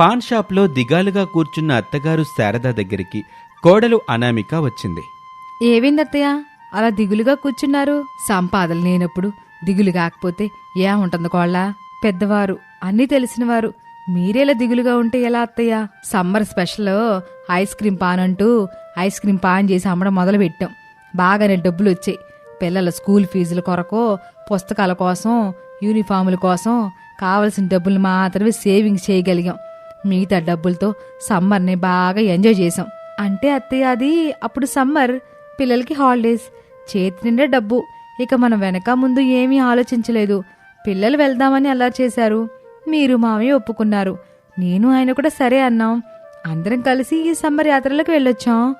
Pan షాప్లో దిగాలుగా కూర్చున్న అత్తగారు శారద దగ్గరికి కోడలు అనామిక వచ్చింది. ఏమైంది అలా దిగులుగా కూర్చున్నారు? సంపాదన లేనప్పుడు దిగులు కాకపోతే ఏముంటుంది కోళ్ళ? పెద్దవారు అన్నీ తెలిసినవారు మీరేలా దిగులుగా ఉంటే ఎలా అత్తయ్య? Summer special ice cream paan అంటూ ఐస్ క్రీమ్ పాన్ చేసి అమ్మడం మొదలు పెట్టాం బాగానే డబ్బులు వచ్చాయి. పిల్లల స్కూల్ ఫీజుల కొరకు పుస్తకాల కోసం యూనిఫాముల కోసం కావలసిన డబ్బులు మాత్రమే సేవింగ్స్ చేయగలిగాం. మిగతా డబ్బులతో సమ్మర్ని బాగా ఎంజాయ్ చేసాం అంటే అత్తయ్య అది అప్పుడు సమ్మర్ పిల్లలకి హాలిడేస్ చేతి నిండా డబ్బు. ఇక మనం వెనక ముందు ఏమీ ఆలోచించలేదు. పిల్లలు వెళ్దామని అలా చేశారు. మీరు మామయ్య ఒప్పుకున్నారు. నేను ఆయన కూడా సరే అన్నాం. అందరం కలిసి ఈ సమ్మర్ యాత్రలకు వెళ్ళొచ్చాం.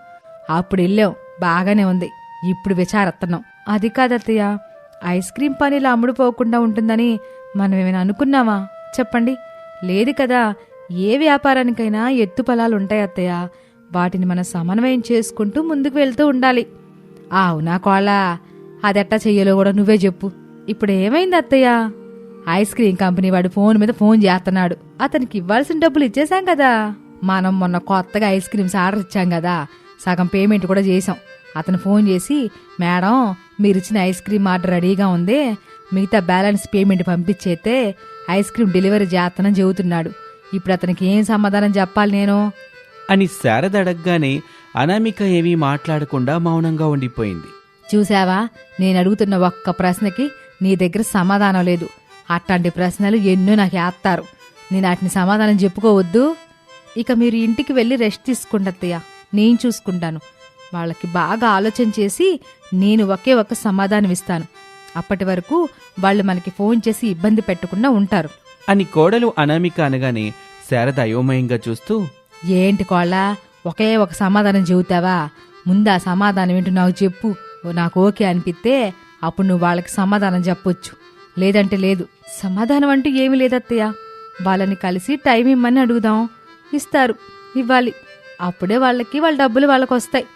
అప్పుడు వెళ్ళాం. బాగానే ఉంది. ఇప్పుడు విచారత్తన్నాం. అది కాదత్తయ్య ఐస్ క్రీమ్ పని ఇలా అమ్ముడుపోకుండా ఉంటుందని మనం ఏమైనా అనుకున్నావా? చెప్పండి. లేదు కదా. ఏ వ్యాపారానికైనా ఎత్తు ఉంటాయి అత్తయ్య. వాటిని మనం సమన్వయం చేసుకుంటూ ముందుకు వెళ్తూ ఉండాలి. అవునా కోళ్ళ? అదెట్టా చెయ్యలో కూడా నువ్వే చెప్పు. ఇప్పుడు ఏమైంది అత్తయ్య? ఐస్ క్రీమ్ కంపెనీ వాడు ఫోన్ మీద ఫోన్ చేస్తున్నాడు. అతనికి ఇవ్వాల్సిన డబ్బులు ఇచ్చేశాం కదా. మనం మొన్న కొత్తగా ఐస్ క్రీమ్స్ ఆర్డర్ ఇచ్చాం కదా. సగం పేమెంట్ కూడా చేసాం అతను ఫోన్ చేసి మేడం మీరు ఇచ్చిన ఐస్ క్రీమ్ ఆర్డర్ రెడీగా ఉంది. మిగతా బ్యాలెన్స్ పేమెంట్ పంపించేస్తే ఐస్ క్రీమ్ డెలివరీ చేస్తానని చెబుతున్నాడు. ఇప్పుడు అతనికి ఏం సమాధానం చెప్పాలి నేను? అని శారద అడగగానే అనామిక ఏమీ మాట్లాడకుండా మౌనంగా ఉండిపోయింది. చూసావా నేను అడుగుతున్న ఒక్క ప్రశ్నకి నీ దగ్గర సమాధానం లేదు. అట్లాంటి ప్రశ్నలు ఎన్నో నాకు వేస్తారు నేను వాటిని సమాధానం చెప్పుకోవద్దు. ఇక మీరు ఇంటికి వెళ్ళి రెస్ట్ తీసుకుంటత్తయ్య నేను చూసుకుంటాను. వాళ్ళకి బాగా ఆలోచన చేసి నేను ఒకే ఒక్క సమాధానం ఇస్తాను. అప్పటి వరకు వాళ్ళు మనకి ఫోన్ చేసి ఇబ్బంది పెట్టకుండా ఉంటారు. అని కోడలు అనామిక అనగానే శారద అయోమయంగా చూస్తూ ఏంటి కోళ్ళ ఒకే ఒక సమాధానం చెబుతావా? ముందా సమాధానం ఏంటో నాకు చెప్పు. నాకు ఓకే అనిపిస్తే అప్పుడు నువ్వు వాళ్ళకి సమాధానం చెప్పొచ్చు. లేదంటే లేదు. సమాధానం అంటూ ఏమీ లేదత్తయ్య వాళ్ళని కలిసి టైం ఇమ్మని అడుగుదాం. ఇస్తారు. ఇవ్వాలి. అప్పుడే వాళ్ళకి వాళ్ళ డబ్బులు వాళ్ళకి వస్తాయి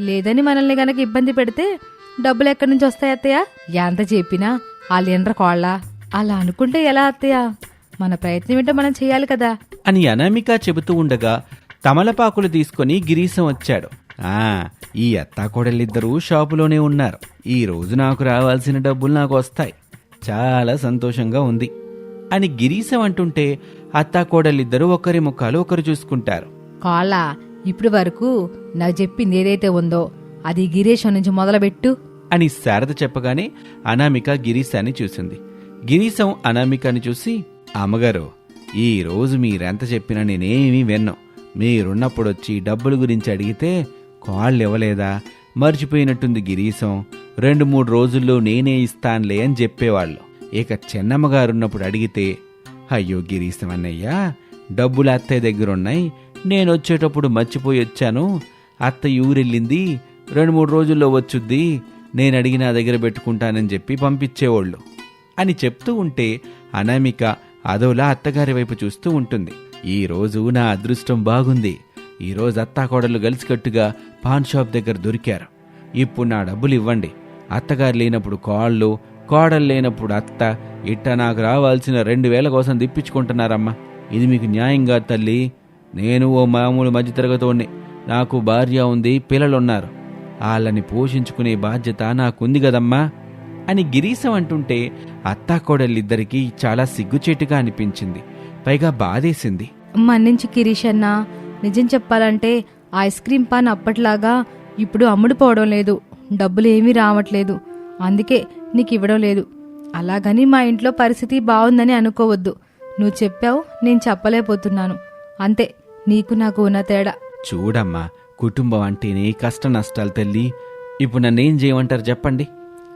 లేదని మనల్ని గనక ఇబ్బంది పెడితే డబ్బులు ఎక్కడి నుంచి వస్తాయి అత్తయ్య? ఎంత చెప్పినా వాళ్ళు ఎండ్ర కోళ్ళ. అలా అనుకుంటే ఎలా అత్తయ్య? మన ప్రయత్నం ఏంటో మనం చేయాలి కదా. అని అనామిక చెబుతూ ఉండగా తమలపాకులు తీసుకొని గిరీశం వచ్చాడు. ఆ ఈ అత్తాకోడలిద్దరూ షాపులోనే ఉన్నారు. ఈ రోజు నాకు రావాల్సిన డబ్బులు నాకు వస్తాయి. చాలా సంతోషంగా ఉంది అని గిరీశం అంటుంటే అత్తాకోడలిద్దరూ ఒకరి ముఖాలు ఒకరు చూసుకుంటారు. కాళ్ళ ఇప్పుడు వరకు నాకు చెప్పింది ఏదైతే ఉందో అది గిరీశం నుంచి మొదలుపెట్టు. అని శారద చెప్పగానే అనామిక గిరీశాన్ని చూసింది. గిరీశం అనామికని చూసి అమ్మగారు ఈరోజు మీరెంత చెప్పినా నేనేమీ విన్ను. మీరున్నప్పుడొచ్చి డబ్బుల గురించి అడిగితే కాళ్ళు ఇవ్వలేదా మర్చిపోయినట్టుంది గిరీశం. రెండు మూడు రోజుల్లో నేనే ఇస్తానులే అని చెప్పేవాళ్ళు. ఇక చెన్నమ్మగారున్నప్పుడు అడిగితే అయ్యో గిరీశం అన్నయ్యా డబ్బులు అత్తయ్య దగ్గరున్నాయి. నేను వచ్చేటప్పుడు మర్చిపోయి వచ్చాను. అత్త ఊరెళ్ళింది. రెండు మూడు రోజుల్లో వచ్చుద్ది. నేను అడిగి నా దగ్గర పెట్టుకుంటానని చెప్పి పంపించేవాళ్ళు. అని చెప్తూ ఉంటే అనామిక అదోలా అత్తగారి వైపు చూస్తూ ఉంటుంది. ఈ రోజు నా అదృష్టం బాగుంది. ఈరోజు రోజు అత్తాకోడలు కలిసికట్టుగా పాన్ షాప్ దగ్గర దొరికారు. ఇప్పుడు నా డబ్బులు ఇవ్వండి. అత్తగారు లేనప్పుడు కాళ్ళు కోడలు లేనప్పుడు అత్త ఇట్ట నాకు రావాల్సిన రెండు వేల కోసం తిప్పించుకుంటున్నారమ్మా. ఇది మీకు న్యాయంగా తల్లి. నేను ఓ మామూలు మధ్యతరగతోడిని నాకు భార్య ఉంది పిల్లలున్నారు. వాళ్ళని పోషించుకునే బాధ్యత నాకుంది కదమ్మా. అని గిరీశం అంటుంటే అత్తాకోడలిద్దరికీ చాలా సిగ్గుచేటుగా అనిపించింది. పైగా బాధేసింది. మన్నించి గిరీష్ అన్న నిజం చెప్పాలంటే ఐస్ క్రీమ్ పాన్ అప్పట్లాగా ఇప్పుడు అమ్ముడుపోవడం లేదు. డబ్బులు ఏమీ రావట్లేదు. అందుకే నీకు ఇవ్వడం లేదు. అలాగని మా ఇంట్లో పరిస్థితి బాగుందని అనుకోవద్దు. నువ్వు చెప్పావు నేను చెప్పలేకపోతున్నాను. అంతే నీకు నాకు ఉన్న తేడా. చూడమ్మా కుటుంబం అంటేనే కష్ట నష్టాలు తల్లి. ఇప్పుడు నన్నేం చేయమంటారు చెప్పండి.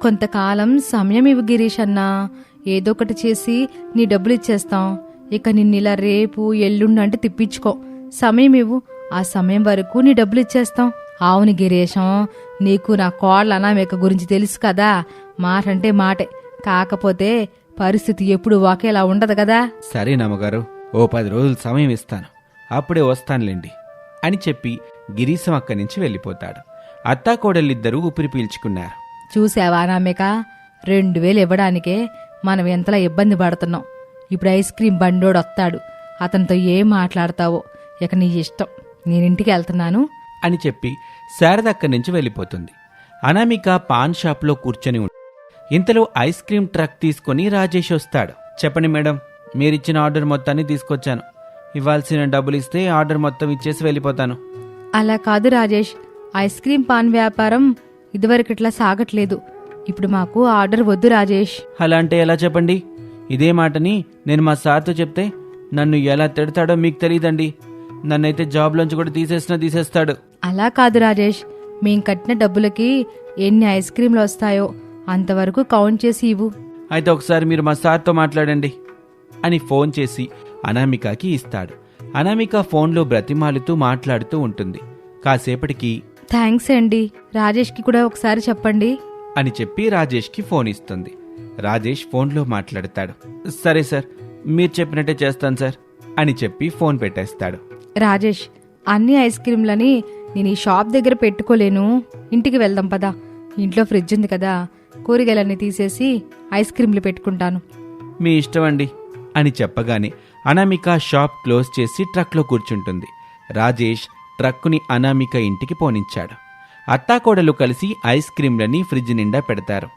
కొంతకాలం సమయం ఇవ్వు గిరీష్ అన్నా ఏదో ఒకటి చేసి నీ డబ్బులు ఇచ్చేస్తాం ఇక నిన్నిలా రేపు ఎల్లుండి అంటే తిప్పించుకో. సమయం ఇవ్వు. ఆ సమయం వరకు నీ డబ్బులు ఇచ్చేస్తాం అవును గిరీశం నీకు నా కోళ్ళ అనామేక గురించి తెలుసు కదా. మాట అంటే మాటే. కాకపోతే పరిస్థితి ఎప్పుడు ఒకేలా ఉండదు కదా. సరే నమ్మగారు ఓ పది రోజులు సమయం ఇస్తాను. అప్పుడే వస్తానులేండి అని చెప్పి గిరీశం అక్కడి నుంచి వెళ్ళిపోతాడు. అత్తాకోడలిద్దరూ ఊపిరి పీల్చుకున్నారు. చూసావా నామిక రెండు వేలు ఇవ్వడానికే మనం ఎంతలా ఇబ్బంది పడుతున్నాం. ఇప్పుడు ఐస్ క్రీం బండోడు వస్తాడు. అతనితో ఏం మాట్లాడతావో? ఇక నీ ఇష్టం. నేనింటికి వెళ్తున్నాను. అని చెప్పి శారద అక్కడి నుంచి వెళ్ళిపోతుంది. అనామిక పాన్ షాప్లో కూర్చొని ఉంది ఇంతలో ఐస్ క్రీం ట్రక్ తీసుకొని రాజేష్ వస్తాడు. చెప్పండి మేడం మీరిచ్చిన ఆర్డర్ మొత్తాన్ని తీసుకొచ్చాను. ఇవ్వాల్సిన డబ్బులు ఇస్తే ఆర్డర్ మొత్తం ఇచ్చేసి వెళ్ళిపోతాను. అలా కాదు రాజేష్. ఐస్ క్రీం పాన్ వ్యాపారం ఇదివరకట్లా సాగట్లేదు. ఇప్పుడు మాకు ఆర్డర్ వద్దు రాజేష్. అలా అంటే ఎలా చెప్పండి? ఇదే మాటని నేను మా సార్తో చెప్తే నన్ను ఎలా తిడతాడో మీకు తెలియదండి. నన్నైతే జాబ్లోంచి కూడా తీసేసినా తీసేస్తాడు. అలా కాదు రాజేష్. మేం కట్టిన డబ్బులకి ఎన్ని ఐస్ క్రీంలు వస్తాయో అంతవరకు కౌంట్ చేసి ఇవ్వు. అయితే ఒకసారి మీరు మా సార్తో మాట్లాడండి అని ఫోన్ చేసి అనామికకి ఇస్తాడు. అనామిక ఫోన్లో బ్రతిమాలుతూ మాట్లాడుతూ ఉంటుంది. కాసేపటికి థ్యాంక్స్ అండి. రాజేష్కి కూడా ఒకసారి చెప్పండి. అని చెప్పి రాజేష్కి ఫోన్ ఇస్తుంది. రాజేష్ ఫోన్లో మాట్లాడతాడు. సరే సార్ మీరు చెప్పినట్టే చేస్తాను సార్ అని చెప్పి ఫోన్ పెట్టేస్తాడు. రాజేష్ అన్ని ఐస్ క్రీంలని నేను ఈ షాప్ దగ్గర పెట్టుకోలేను. ఇంటికి వెళ్దాం పదా. ఇంట్లో ఫ్రిడ్జ్ ఉంది కదా. కూరగాయలన్నీ తీసేసి ఐస్ క్రీంలు పెట్టుకుంటాను. మీ ఇష్టం అండి అని చెప్పగానే అనామిక షాప్ క్లోజ్ చేసి ట్రక్లో కూర్చుంటుంది. రాజేష్ ట్రక్కుని అనామిక ఇంటికి పోనించాడు. అత్తాకోడలు కలిసి ఐస్ క్రీంలని ఫ్రిడ్జ్ నిండా పెడతారు.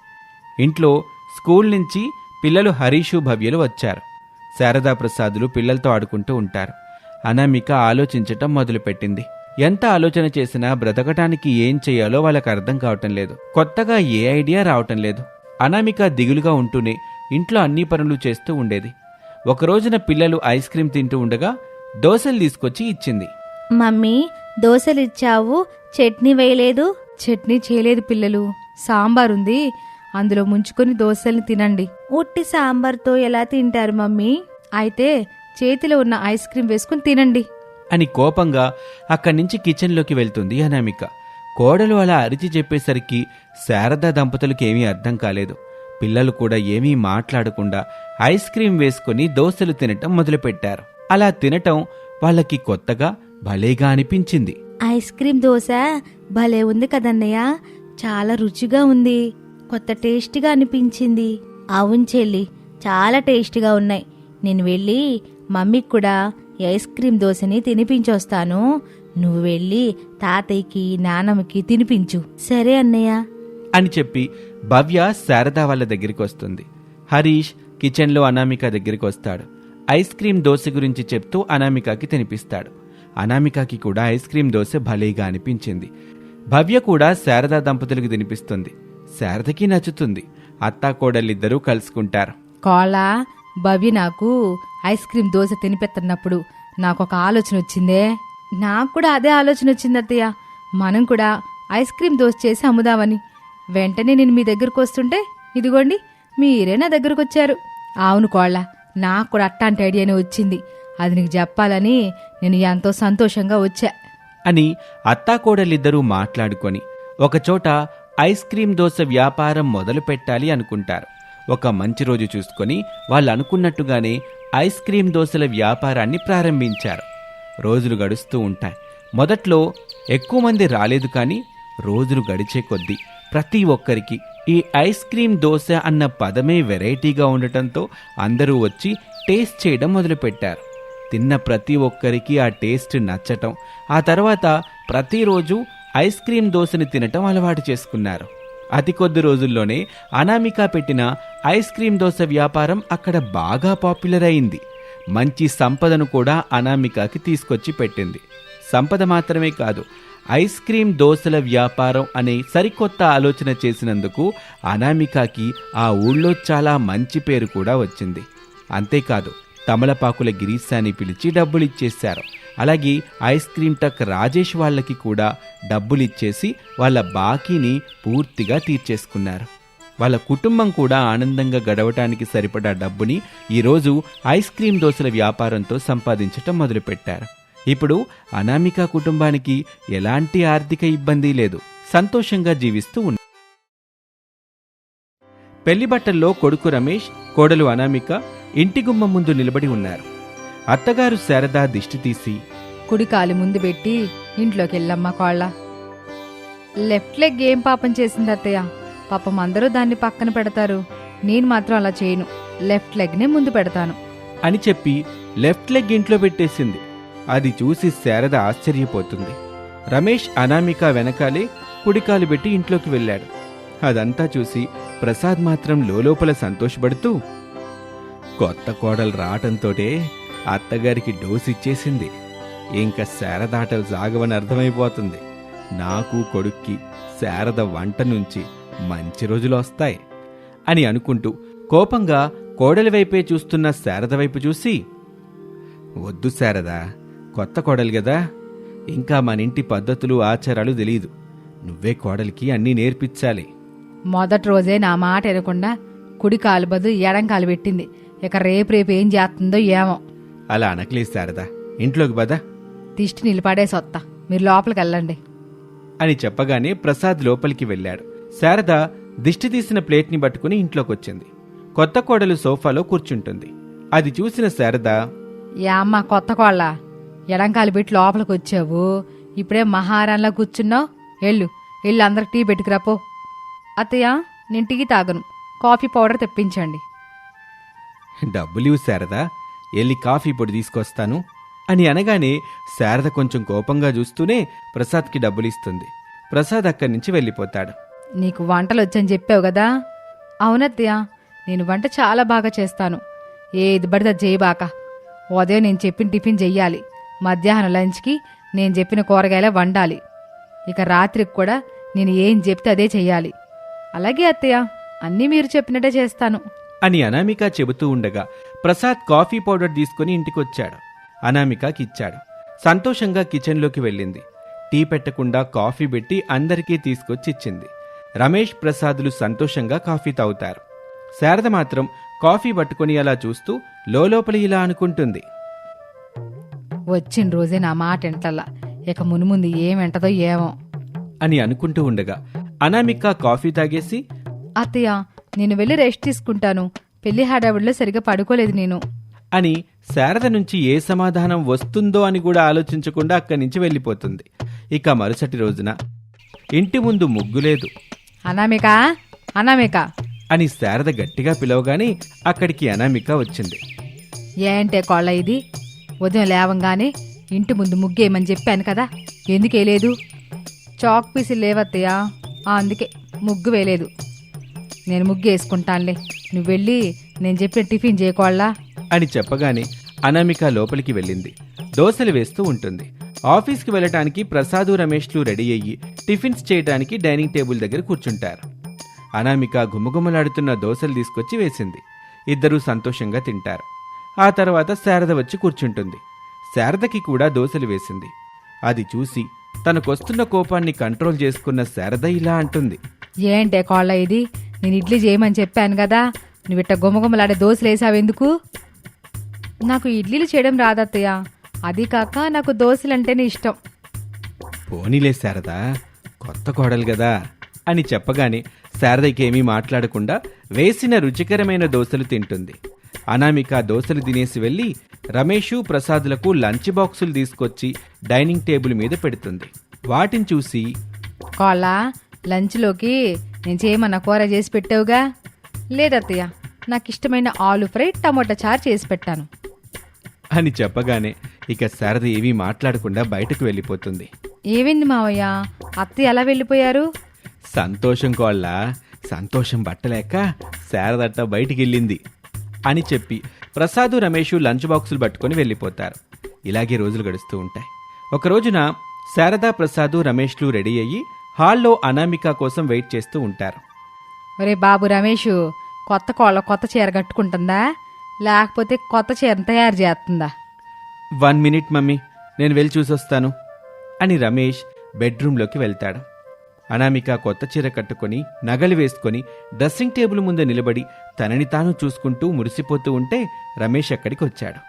ఇంట్లో స్కూల్ నుంచి పిల్లలు హరీషు భవ్యలు వచ్చారు. శారదా ప్రసాదులు పిల్లలతో ఆడుకుంటూ ఉంటారు. అనామిక ఆలోచించటం మొదలుపెట్టింది. ఎంత ఆలోచన చేసినా బ్రతకటానికి ఏం చేయాలో వాళ్ళకి అర్థం కావటం లేదు. కొత్తగా ఏ ఐడియా రావటం లేదు. అనామిక దిగులుగా ఉంటూనే ఇంట్లో అన్ని పనులు చేస్తూ ఉండేది. ఒక రోజున పిల్లలు ఐస్ క్రీం తింటూ ఉండగా దోశలు తీసుకొచ్చి ఇచ్చింది. మమ్మీ దోశలు ఇచ్చావు చట్నీ వేయలేదు. చట్నీ చేయలేదు పిల్లలు. సాంబార్ ఉంది అందులో ముంచుకొని దోశల్ని తినండి. ఉట్టి సాంబార్తో ఎలా తింటారు మమ్మీ? అయితే చేతిలో ఉన్న ఐస్ క్రీం వేసుకుని తినండి. అని కోపంగా అక్కడి నుంచి కిచెన్లోకి వెళ్తుంది అనామిక. కోడలు అలా అరిచి చెప్పేసరికి శారదా దంపతులకు ఏమీ అర్థం కాలేదు. పిల్లలు కూడా ఏమీ మాట్లాడకుండా ఐస్ క్రీం వేసుకుని దోశలు తినటం మొదలుపెట్టారు. అలా తినటం వాళ్ళకి కొత్తగా భలేగా అనిపించింది. ఐస్ క్రీమ్ దోశ భలే ఉంది కదన్నయ్య. చాలా రుచిగా ఉంది. కొత్త టేస్టీగా అనిపించింది. అవును చెల్లి చాలా టేస్టీగా ఉన్నాయి. నేను వెళ్ళి మమ్మీకి కూడా ఐస్ క్రీమ్ దోశని తినిపించొస్తాను. నువ్వు వెళ్ళి తాతయ్యకి నానమ్మకి తినిపించు. సరే అన్నయ్య. అని చెప్పి భవ్య శారదా వాళ్ళ దగ్గరికి వస్తుంది. హరీష్ కిచెన్లో అనామిక దగ్గరికి వస్తాడు. ఐస్ క్రీం దోశ గురించి చెప్తూ అనామికకి తినిపిస్తాడు. అనామికకి కూడా ఐస్ క్రీం దోశ భలేగా అనిపించింది. భవ్య కూడా శారదా దంపతులకు తినిపిస్తుంది. శారదకి నచ్చుతుంది. అత్తా కోడలిద్దరూ కలుసుకుంటారు. కోలా భవ్య నాకు ఐస్ క్రీం దోశ తినిపెత్తన్నప్పుడు నాకు ఒక ఆలోచన వచ్చిందే. నాకు కూడా అదే ఆలోచన వచ్చింది అత్తయ్య. మనం కూడా ఐస్ క్రీం దోశ చేసి అమ్ముదామని. వెంటనే నేను మీ దగ్గరకు వస్తుంటే ఇదిగోండి మీరే నా దగ్గరకు వచ్చారు అవును కోళ్ళ నాకు కూడా అట్టాంటి ఐడియానే వచ్చింది. అది నీకు చెప్పాలని నేను ఎంతో సంతోషంగా వచ్చా. అని అత్తాకోడలిద్దరూ మాట్లాడుకొని ఒకచోట ఐస్ క్రీం దోశ వ్యాపారం మొదలు పెట్టాలి అనుకుంటారు. ఒక మంచి రోజు చూసుకొని వాళ్ళు అనుకున్నట్టుగానే ఐస్ క్రీం దోశల వ్యాపారాన్ని ప్రారంభించారు. రోజులు గడుస్తూ ఉంటాయి. మొదట్లో ఎక్కువ మంది రాలేదు కానీ రోజులు గడిచే కొద్దీ ప్రతి ఒక్కరికి ఈ ఐస్ క్రీం దోశ అన్న పదమే వెరైటీగా ఉండటంతో అందరూ వచ్చి టేస్ట్ చేయడం మొదలుపెట్టారు. తిన్న ప్రతి ఒక్కరికి ఆ టేస్ట్ నచ్చటం. ఆ తర్వాత ప్రతిరోజు ఐస్ క్రీమ్ దోశని తినటం అలవాటు చేసుకున్నారు. అతి కొద్ది రోజుల్లోనే అనామిక పెట్టిన ఐస్ క్రీమ్ దోశ వ్యాపారం అక్కడ బాగా పాపులర్ అయింది. మంచి సంపదను కూడా అనామికకి తీసుకొచ్చి పెట్టింది. సంపద మాత్రమే కాదు ఐస్ క్రీమ్ దోశల వ్యాపారం అనే సరికొత్త ఆలోచన చేసినందుకు అనామికకి ఆ ఊళ్ళో చాలా మంచి పేరు కూడా వచ్చింది. అంతేకాదు తమలపాకుల గిరీశాన్ని పిలిచి డబ్బులిచ్చేశారు. అలాగే ఐస్ క్రీమ్ టక్ రాజేష్ వాళ్ళకి కూడా డబ్బులిచ్చేసి వాళ్ళ బాకీని పూర్తిగా తీర్చేసుకున్నారు. వాళ్ళ కుటుంబం కూడా ఆనందంగా గడవటానికి సరిపడా డబ్బుని ఈరోజు ఐస్ క్రీమ్ దోశల వ్యాపారంతో సంపాదించటం మొదలుపెట్టారు. ఇప్పుడు అనామిక కుటుంబానికి ఎలాంటి ఆర్థిక ఇబ్బంది లేదు. సంతోషంగా జీవిస్తూ ఉన్నారు. పెళ్ళి బట్టల్లో కొడుకు రమేష్ కోడలు అనామిక ఇంటి గుమ్మం ముందు నిలబడి ఉన్నారు. అత్తగారు శారద దిష్టి తీసి కుడి కాలు ముందు పెట్టి ఇంట్లోకి వెళ్ళమ్మా కోళ్ళ. లెఫ్ట్ లెగ్ ఏం పాపం చేసింది అత్తయ్య? పాపం అందరూ దాన్ని పక్కన పెడతారు. నేను మాత్రం అలా చేయను. లెఫ్ట్ లెగ్నే ముందు పెడతాను. అని చెప్పి లెఫ్ట్ లెగ్ ఇంట్లో పెట్టేసింది. అది చూసి శారద ఆశ్చర్యపోతుంది. రమేష్ అనామిక వెనకాలే కుడికాలు పెట్టి ఇంట్లోకి వెళ్ళాడు. అదంతా చూసి ప్రసాద్ మాత్రం లోలోపల సంతోషపడుతూ కొత్త కోడలు రావటంతోటే అత్తగారికి డోస్ ఇచ్చేసింది. ఇంకా శారదాటలు సాగవని అర్థమైపోతుంది. నాకు కొడుక్కి శారద వంట నుంచి మంచి రోజులు వస్తాయి అని అనుకుంటూ కోపంగా కోడలి వైపే చూస్తున్న శారద వైపు చూసి వద్దు శారద కొత్త కోడలు కదా ఇంకా మన ఇంటి పద్ధతులు ఆచారాలు తెలియదు నువ్వే కోడలికి అన్నీ నేర్పించాలి. మొదటి రోజే నా మాట వినకుండా కుడి కాలు బదులు ఎడం కాలు పెట్టింది. ఇక రేపు రేపు ఏం చేస్తుందో ఏమో. అలా అనకలేదు శారద. ఇంట్లోకి పదా. దిష్టి నిలబడే సొత్త మీరు లోపలికి వెళ్ళండి. అని చెప్పగానే ప్రసాద్ లోపలికి వెళ్ళాడు. శారద దిష్టి తీసిన ప్లేట్ని పట్టుకుని ఇంట్లోకొచ్చింది. కొత్త కోడలు సోఫాలో కూర్చుంటుంది. అది చూసిన శారద అమ్మ కొత్త కోళ్ళ? ఎడంకాలు పెట్టి లోపలికి వచ్చావు. ఇప్పుడే మహారాణిలా కూర్చున్నావు. వెళ్ళు. వెళ్ళు అందరికి టీ పెట్టుకురాపో అత్తయ్య నేను టీ తాగను. కాఫీ పౌడర్ తెప్పించండి. డబ్బులు ఇవ్వు శారద. వెళ్ళి కాఫీ పొడి తీసుకొస్తాను అని అనగానే శారద కొంచెం కోపంగా చూస్తూనే ప్రసాద్కి డబ్బులిస్తుంది ప్రసాద్ అక్కడి నుంచి వెళ్ళిపోతాడు. నీకు వంటలు వచ్చని చెప్పావు కదా? అవునత్తయ్య నేను వంట చాలా బాగా చేస్తాను. ఏది పడితే అది చేయబాక. ఉదయం నేను చెప్పిన టిఫిన్ చెయ్యాలి. మధ్యాహ్నం లంచ్కి నేను చెప్పిన కూరగాయలే వండాలి. ఇక రాత్రికి కూడా నేను ఏం చెప్తే అదే చెయ్యాలి. అలాగే అత్తయ్య. అన్నీ మీరు చెప్పినట్టే చేస్తాను. అని అనామిక చెబుతూ ఉండగా ప్రసాద్ కాఫీ పౌడర్ తీసుకుని ఇంటికొచ్చాడు. అనామికకి ఇచ్చాడు. సంతోషంగా కిచెన్లోకి వెళ్ళింది. టీ పెట్టకుండా కాఫీ పెట్టి అందరికీ తీసుకొచ్చి ఇచ్చింది రమేష్ ప్రసాదులు సంతోషంగా కాఫీ తాగుతారు. శారద మాత్రం కాఫీ పట్టుకొని అలా చూస్తూ లోపలి ఇలా అనుకుంటుంది. వచ్చిన రోజే నా మాట ఎంటల్లా ఇక మునుముందు ఏం వెంటదో ఏమో. అని అనుకుంటూ ఉండగా అనామిక కాఫీ తాగేసి అత్తయ్య నేను వెళ్ళి రెస్ట్ తీసుకుంటాను. పెళ్ళి హడావిడిలో సరిగా పడుకోలేదు నేను. అని శారద నుంచి ఏ సమాధానం వస్తుందో అని కూడా ఆలోచించకుండా అక్కడి నుంచి వెళ్ళిపోతుంది. ఇక మరుసటి రోజున ఇంటి ముందు ముగ్గు లేదు. అనామిక అనామిక. అని శారద గట్టిగా పిలవగానే అక్కడికి అనామిక వచ్చింది. ఏంటే కోళ్ళ ఇది? ఉదయం లేవంగానే ఇంటి ముందు ముగ్గేయమని చెప్పాను కదా ఎందుకు వేయలేదు చాక్ పీసులు లేవత్తయ్యా. అందుకే ముగ్గు వేయలేదు. నేను ముగ్గు వేసుకుంటానులే. నువ్వు వెళ్ళి నేను చెప్పిన టిఫిన్ చేయకోళ్ళా అని చెప్పగానే అనామిక లోపలికి వెళ్ళింది. దోశలు వేస్తూ ఉంటుంది. ఆఫీస్కి వెళ్ళటానికి ప్రసాదు రమేష్లు రెడీ అయ్యి టిఫిన్స్ చేయడానికి డైనింగ్ టేబుల్ దగ్గర కూర్చుంటారు. అనామిక గుమగుమలాడుతున్న దోశలు తీసుకొచ్చి వేసింది. ఇద్దరూ సంతోషంగా తింటారు. ఆ తర్వాత శారద వచ్చి కూర్చుంటుంది. శారదకి కూడా దోశలు వేసింది. అది చూసి తనకొస్తున్న కోపాన్ని కంట్రోల్ చేసుకున్న శారద ఇలా అంటుంది. ఏంటే కోళ్ళ ఇది? నేను ఇడ్లీ చేయమని చెప్పాను కదా. నువ్వు ఇట్ట గుమగుమలాడే దోశలు వేసావెందుకు నాకు ఇడ్లీలు చేయడం రాదత్తయ్య. అది కాక నాకు దోశలంటేనే ఇష్టం. పోనీలే శారదా కొత్త కోడలు గదా అని చెప్పగానే శారదకేమీ మాట్లాడకుండా వేసిన రుచికరమైన దోశలు తింటుంది. అనామిక దోశలు తినేసి వెళ్ళి రమేషు ప్రసాదులకు లంచ్ బాక్సులు తీసుకొచ్చి డైనింగ్ టేబుల్ మీద పెడుతుంది. వాటిని చూసి కోళ్ళ లంచ్లోకి నేను చేయమన్న కూర చేసి పెట్టావుగా? లేదత్తయ్య నాకు ఇష్టమైన ఆలు ఫ్రై టమోటా చారు చేసి పెట్టాను. అని చెప్పగానే ఇక శారద ఏమీ మాట్లాడకుండా బయటకు వెళ్ళిపోతుంది. ఏమైంది మావయ్య? అత్తయ్య ఎలా వెళ్ళిపోయారు? సంతోషం కోళ్ళ సంతోషం బట్టలేక శారదట్ట బయటికి వెళ్ళింది. అని చెప్పి ప్రసాదు రమేషు లంచ్ బాక్సులు పట్టుకొని వెళ్ళిపోతారు. ఇలాగే రోజులు గడుస్తూ ఉంటాయి. ఒక రోజున శారదా ప్రసాదు రమేష్లు రెడీ అయ్యి హాల్లో అనామిక కోసం వెయిట్ చేస్తూ ఉంటారు. ఒరే బాబు రమేష్ కొత్త కోళ్ళ కొత్త చీర కట్టుకుంటుందా? లేకపోతే కొత్త చీర తయారు చేస్తుందా? One minute mummy. నేను వెళ్ళి చూసొస్తాను. అని రమేష్ బెడ్రూంలోకి వెళ్తాడు. అనామిక కొత్త చీర కట్టుకొని నగలు వేసుకొని డ్రెస్సింగ్ టేబుల్ ముందు నిలబడి తనని తాను చూసుకుంటూ మురిసిపోతూ ఉంటే రమేష్ అక్కడికి వచ్చాడు.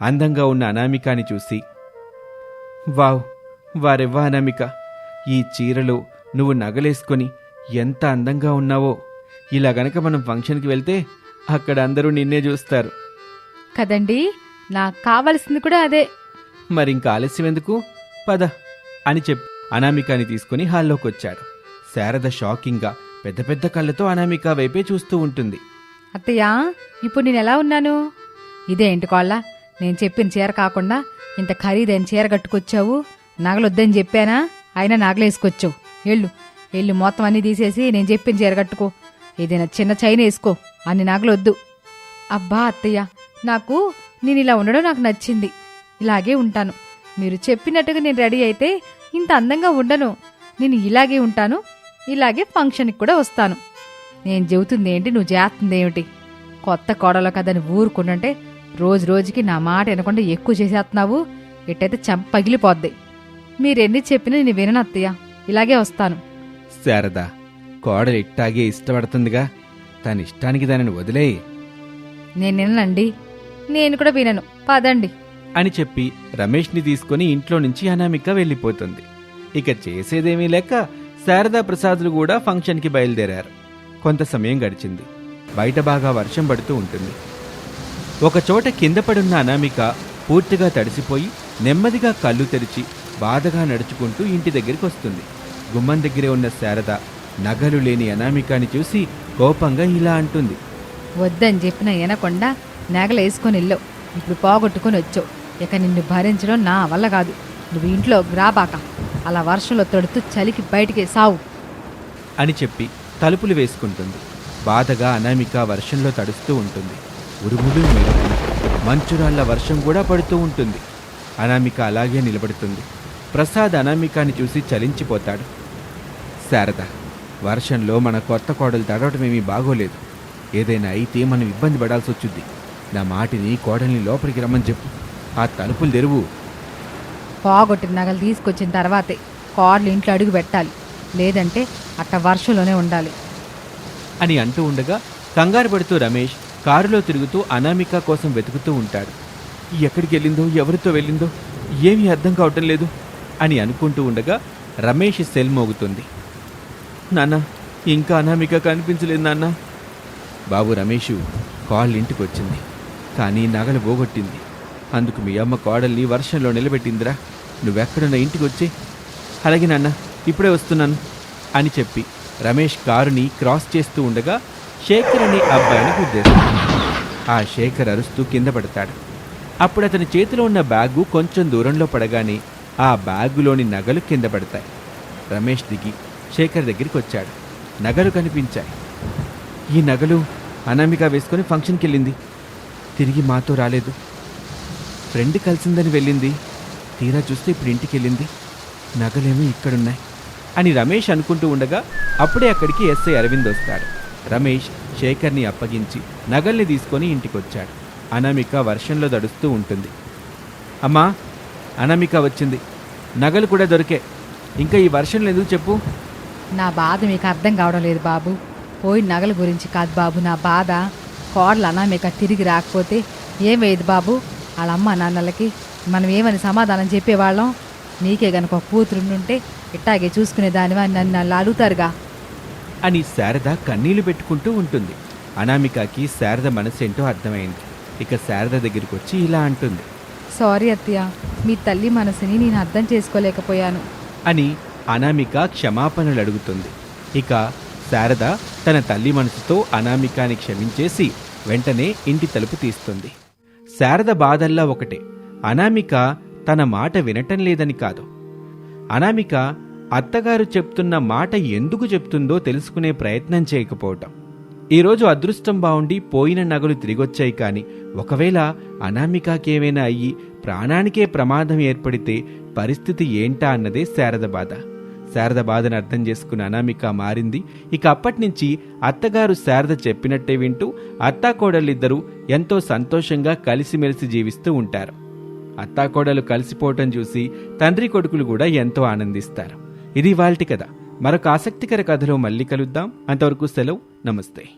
అందంగా ఉన్న అనామికాని చూసి వావ్ వారెవ్వా అనామిక! ఈ చీరలో నువ్వు నగలేసుకొని ఎంత అందంగా ఉన్నావో! ఇలా గనక మనం ఫంక్షన్కి వెళ్తే అక్కడ అందరూ నిన్నే చూస్తారు. కదండి నాకు కావలసింది కూడా అదే. మరింక ఆలస్యం ఎందుకు? పద అని చెప్పి అనామికాని తీసుకుని హాల్లోకి వచ్చాడు శారద షాకింగ్గా పెద్ద పెద్ద కళ్ళతో అనామిక వైపే చూస్తూ ఉంటుంది. అత్తయ్యా ఇప్పుడు నేను ఎలా ఉన్నాను? ఇదేంటి కోళ్ళ? నేను చెప్పిన చీర కాకుండా ఇంత ఖరీదైన చీర కట్టుకొచ్చావు. నగలొద్దని చెప్పానా? అయినా నగలేసుకొచ్చావు. ఎళ్ళు ఎళ్ళు మొత్తం అన్ని తీసేసి నేను చెప్పిన చీర కట్టుకో. ఏదైనా చిన్న చైన్ వేసుకో అన్ని నగలొద్దు. అబ్బా అత్తయ్య నాకు నేను ఇలా ఉండడం నాకు నచ్చింది. ఇలాగే ఉంటాను. మీరు చెప్పినట్టుగా నేను రెడీ అయితే ఇంత అందంగా ఉండను. నేను ఇలాగే ఉంటాను. ఇలాగే ఫంక్షన్కి కూడా వస్తాను. నేను చెబుతుంది ఏంటి? నువ్వు చేస్తుంది ఏమిటి? కొత్త కోడలో కదని ఊరుకుంటుంటే రోజు రోజుకి నా మాట వినకుండా ఎక్కువ చేసేస్తున్నావు. ఎట్టయితే చెంప పగిలిపోద్ది. మీరెన్ని చెప్పినా నేను వినను అత్తయ్య. ఇలాగే వస్తాను. శారద కోడలు ఇట్టాగే ఇష్టపడుతుందిగా. తన ఇష్టానికి దానిని వదిలేయి. నేను విననండి. నేను కూడా వినను. పదండి. అని చెప్పి రమేష్ని తీసుకుని ఇంట్లో నుంచి అనామిక వెళ్ళిపోతుంది. ఇక చేసేదేమీ లేక శారదా ప్రసాదులు కూడా ఫంక్షన్కి బయలుదేరారు. కొంత సమయం గడిచింది. బయట బాగా వర్షం పడుతూ ఉంటుంది. ఒకచోట కింద పడున్న అనామిక పూర్తిగా తడిసిపోయి నెమ్మదిగా కళ్ళు తెరిచి బాధగా నడుచుకుంటూ ఇంటి దగ్గరికి వస్తుంది. గుమ్మం దగ్గరే ఉన్న శారద నగలు లేని అనామికాని చూసి కోపంగా ఇలా అంటుంది. వద్దని చెప్పిన వినకుండా నగలేసుకొని వెళ్ళావు ఇప్పుడు పోగొట్టుకొని వచ్చావు. ఇక నిన్ను భరించడం నా వల్ల కాదు. నువ్వు ఇంట్లో రాబాక. అలా వర్షంలో తడుతూ చలికి బయటికి సావు. అని చెప్పి తలుపులు వేసుకుంటుంది. బాధగా అనామిక వర్షంలో తడుస్తూ ఉంటుంది. ఉరుములు మెరుపులు మంచురాళ్ళ వర్షం కూడా పడుతూ ఉంటుంది. అనామిక అలాగే నిలబడుతుంది. ప్రసాద్ అనామికాని చూసి చలించిపోతాడు. శారద వర్షంలో మన కొత్త కోడలు తడవటమేమీ బాగోలేదు. ఏదైనా అయితే మనం ఇబ్బంది పడాల్సి వచ్చుద్ది నా మాటిని కోడల్ని లోపలికి రమ్మని చెప్పు. ఆ తలుపులు తెరువు. పోగొట్టిన నగలు తీసుకొచ్చిన తర్వాతే కార్లు ఇంట్లో అడుగు పెట్టాలి. లేదంటే అట్ట వర్షంలోనే ఉండాలి. అని అంటూ ఉండగా కంగారు పడుతూ రమేష్ కారులో తిరుగుతూ అనామిక కోసం వెతుకుతూ ఉంటాడు. ఎక్కడికి వెళ్ళిందో ఎవరితో వెళ్ళిందో ఏమీ అర్థం కావటం లేదు అని అనుకుంటూ ఉండగా రమేష్ సెల్ మోగుతుంది. నాన్న ఇంకా అనామిక కనిపించలేదు నాన్న. బాబు రమేషు కాల్ ఇంటికి వచ్చింది కానీ నగలు పోగొట్టింది. అందుకు మీ అమ్మ కోడల్ని వర్షంలో నిలబెట్టిందిరా. నువ్వెక్కడున్న ఇంటికి వచ్చి అలాగే నాన్న ఇప్పుడే వస్తున్నాను అని చెప్పి రమేష్ కారుని క్రాస్ చేస్తూ ఉండగా శేఖర్ అనే అబ్బాయిని గుద్దేస్తాడు ఆ శేఖర్ అరుస్తూ కింద పడతాడు. అప్పుడు అతని చేతిలో ఉన్న బ్యాగు కొంచెం దూరంలో పడగానే ఆ బ్యాగులోని నగలు కింద పడతాయి. రమేష్ దిగి శేఖర్ దగ్గరికి వచ్చాడు నగలు కనిపించాయి. ఈ నగలు అనామిక వేసుకొని ఫంక్షన్కి వెళ్ళింది తిరిగి మాతో రాలేదు. ఫ్రెండ్ కలిసిందని వెళ్ళింది. తీరా చూస్తే ఇప్పుడు ఇంటికి వెళ్ళింది. నగలేమో ఇక్కడున్నాయి అని రమేష్ అనుకుంటూ ఉండగా అప్పుడే అక్కడికి ఎస్ఐ అరవింద్ వస్తాడు. రమేష్ శేఖర్ని అప్పగించి నగల్ని తీసుకొని ఇంటికొచ్చాడు. అనామిక వర్షంలో దడుస్తూ ఉంటుంది. అమ్మా అనామిక వచ్చింది. నగలు కూడా దొరికే. ఇంకా ఈ వర్షంలో ఎందుకు చెప్పు? నా బాధ మీకు అర్థం కావడం లేదు బాబు. పోయి నగల గురించి కాదు బాబు నా బాధ. కోడలు అనామిక తిరిగి రాకపోతే ఏమయ్యేది బాబు? వాళ్ళ అమ్మ నాన్నలకి మనం ఏమని సమాధానం చెప్పేవాళ్ళం? నీకే గనక ఒక కూతురుండుంటే ఇట్టాగే చూసుకునేదానివా అని నన్ను నన్ను అడుగుతారుగా. అని శారద కన్నీళ్ళు పెట్టుకుంటూ ఉంటుంది. అనామికకి శారద మనసేంటో అర్థమైంది. ఇక శారద దగ్గరికి వచ్చి ఇలా అంటుంది. సారీ అత్తయ్య మీ తల్లి మనసుని నేను అర్థం చేసుకోలేకపోయాను. అని అనామిక క్షమాపణలు అడుగుతుంది. ఇక శారద తన తల్లి మనసుతో అనామికాని క్షమించేసి వెంటనే ఇంటి తలుపు తీస్తుంది. శారద బాధల్లా ఒకటే. అనామిక తన మాట వినటం లేదని కాదు. అనామిక అత్తగారు చెప్తున్న మాట ఎందుకు చెప్తుందో తెలుసుకునే ప్రయత్నం చేయకపోవటం. ఈరోజు అదృష్టం బాగుండి పోయిన నగలు తిరిగొచ్చాయి కాని ఒకవేళ అనామికకేమైనా అయ్యి ప్రాణానికే ప్రమాదం ఏర్పడితే పరిస్థితి ఏంటా అన్నదే శారద బాధ. శారద బాధను అర్థం చేసుకున్న అనామిక మారింది. ఇక అప్పటి నుంచి అత్తగారు శారద చెప్పినట్టే వింటూ అత్తాకోడళ్ళిద్దరూ ఎంతో సంతోషంగా కలిసిమెలిసి జీవిస్తూ ఉంటారు. అత్తాకోడలు కలిసిపోవటం చూసి తండ్రి కొడుకులు కూడా ఎంతో ఆనందిస్తారు. ఇది వాల్టి కథ. మరొక ఆసక్తికర కథలో మళ్ళీ కలుద్దాం. అంతవరకు సెలవు. నమస్తే.